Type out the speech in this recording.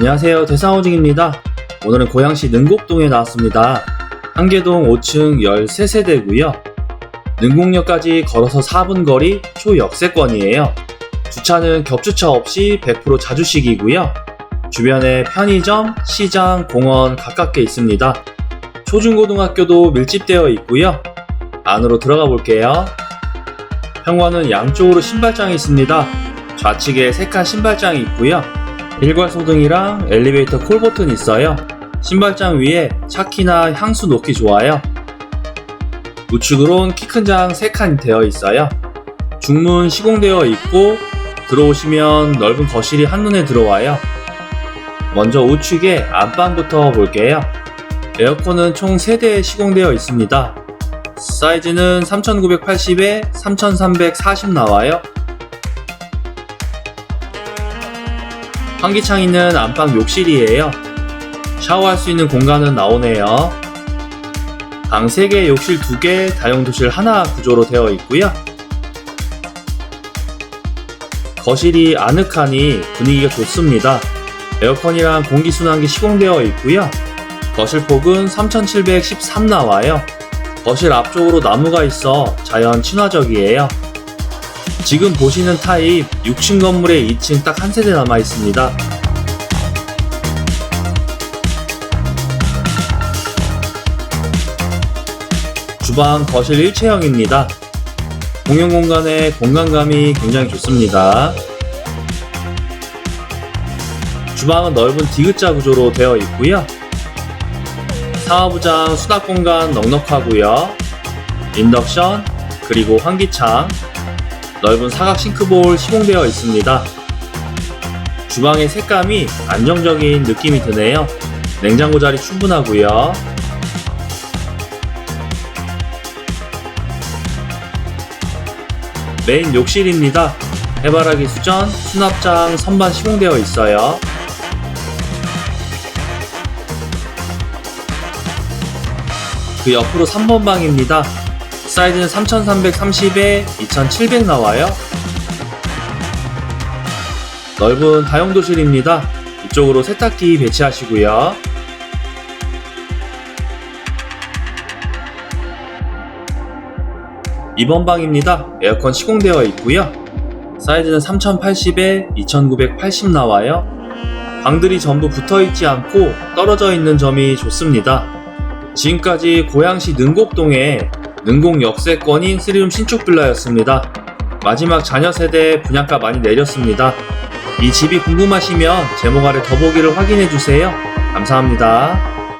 안녕하세요. 대상호직입니다. 오늘은 고양시 능곡동에 나왔습니다. 한계동 5층 13세대고요. 능곡역까지 걸어서 4분 거리 초역세권이에요. 주차는 겹주차 없이 100% 자주식이고요. 주변에 편의점, 시장, 공원 가깝게 있습니다. 초중고등학교도 밀집되어 있고요. 안으로 들어가 볼게요. 현관은 양쪽으로 신발장이 있습니다. 좌측에 3칸 신발장이 있고요. 일괄소등이랑 엘리베이터 콜 버튼이 있어요. 신발장 위에 차키나 향수 놓기 좋아요. 우측으론 키 큰 장 3칸이 되어 있어요. 중문 시공되어 있고 들어오시면 넓은 거실이 한눈에 들어와요. 먼저 우측에 안방부터 볼게요. 에어컨은 총 3대 시공되어 있습니다. 사이즈는 3980에 3340 나와요. 환기창 있는 안방 욕실이에요. 샤워할 수 있는 공간은 나오네요. 방 3개, 욕실 2개, 다용도실 하나 구조로 되어 있고요. 거실이 아늑하니 분위기가 좋습니다. 에어컨이랑 공기순환기 시공되어 있고요. 거실 폭은 3713 나와요. 거실 앞쪽으로 나무가 있어 자연 친화적이에요. 지금 보시는 타입 6층 건물에 2층 딱 한 세대 남아 있습니다. 주방 거실 일체형입니다. 공용 공간의 공간감이 굉장히 좋습니다. 주방은 넓은 디귿자 구조로 되어 있고요. 상하부장 수납 공간 넉넉하고요. 인덕션 그리고 환기창 넓은 사각 싱크볼 시공되어 있습니다. 주방의 색감이 안정적인 느낌이 드네요. 냉장고 자리 충분하고요. 메인 욕실입니다. 해바라기 수전, 수납장, 선반 시공되어 있어요. 그 옆으로 3번 방입니다. 사이즈는 3330에 2700 나와요. 넓은 다용도실입니다. 이쪽으로 세탁기 배치하시고요. 이번 방입니다. 에어컨 시공되어 있고요. 사이즈는 3080에 2980 나와요. 방들이 전부 붙어 있지 않고 떨어져 있는 점이 좋습니다. 지금까지 고양시 능곡동의 능곡 역세권인 3룸 신축 빌라였습니다. 마지막 자녀 세대 분양가 많이 내렸습니다. 이 집이 궁금하시면 제목 아래 더보기를 확인해 주세요. 감사합니다.